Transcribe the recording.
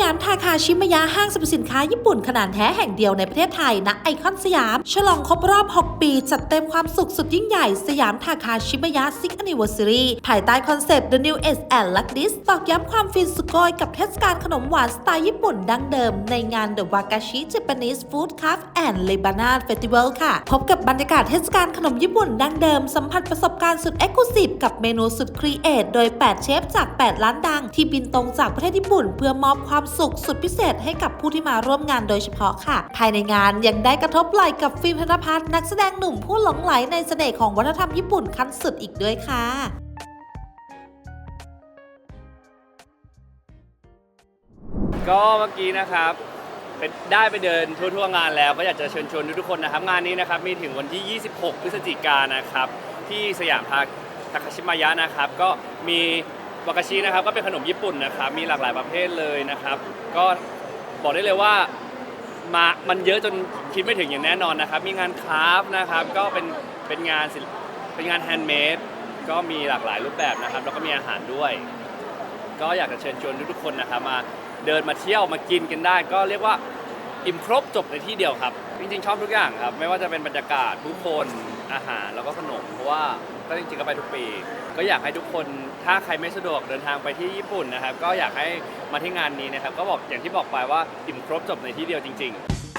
ยามทาคาชิมายะห้างสรรพสินค้าญี่ปุ่นขนาดแท้แห่งเดียวในประเทศไทยณไอคอนสยาม ฉลองครบรอบ 6 ปี จัดเต็มความสุขสุดยิ่งใหญ่ สยามทาคาชิมายะซิก a น n i v e r s a r y ภายใต้คอนเซปต์ The New Age and Luck This ตอกย้ำความฟินสุดโกยกับเทศกาลขนมหวานสไตล์ญี่ปุ่นดั้งเดิม ในงาน The Wagashi Japanese Food Craft and Lebanon Festival ค่ะ พบกับบรรยากาศเทศกาลขนมญี่ปุ่นดั้งเดิม สัมผัสประสบการณ์สุดเอ็กซ์คลูซีฟกับเมนูสุดครีเอทโดย 8 เชฟจาก 8 ร้านดัง ที่บินตรงจากประเทศญี่ปุ่น เพื่อมอบความความสุขสุดพิเศษให้กับผู้ที่มาร่วมงานโดยเฉพาะค่ะ ภายในงานยังได้กระทบไหลกับฟิล์มธนพัฒน์นักแสดงหนุ่มผู้หลงไหลในเสน่ห์ของวัฒนธรรมญี่ปุ่นขั้นสุดอีกด้วยค่ะก็เมื่อกี้นะครับเป็นได้ไปเดินทั่วๆงานแล้วก็อยากจะเชิญชวนทุกๆคนนะครับ งานนี้นะครับมีถึงวันที่ 26 พฤศจิกายนนะครับ ที่สยามพาทาคาชิมายะนะครับ ก็มี วากาชินะครับก็เป็นขนมญี่ปุ่นนะครับมีหลากหลายประเภทเลยนะครับ ก็บอกได้เลยว่ามามันเยอะจนคิดไม่ถึงอย่างแน่นอนนะครับ มีงานคราฟนะครับก็เป็นเป็นงานศิลป์เป็นงานแฮนด์เมดก็มีหลากหลายรูปแบบนะครับแล้วก็มีอาหารด้วย ก็อยากจะเชิญชวนทุกๆคนนะครับมาเดินมาเที่ยวมากินกันได้ ก็เรียกว่า อิ่มครบจบในที่เดียวครับ จริงๆชอบทุกอย่างครับ ไม่ว่าจะเป็นบรรยากาศผู้คนอาหารแล้วก็ขนมเพราะว่าก็จริงๆก็ไปทุกปี ก็อยากให้ทุกคนถ้าใครไม่สะดวกเดินทางไปที่ญี่ปุ่นนะครับ ก็อยากให้มาที่งานนี้นะครับ ก็บอกอย่างที่บอกไปว่าอิ่มครบจบในที่เดียวจริง ๆ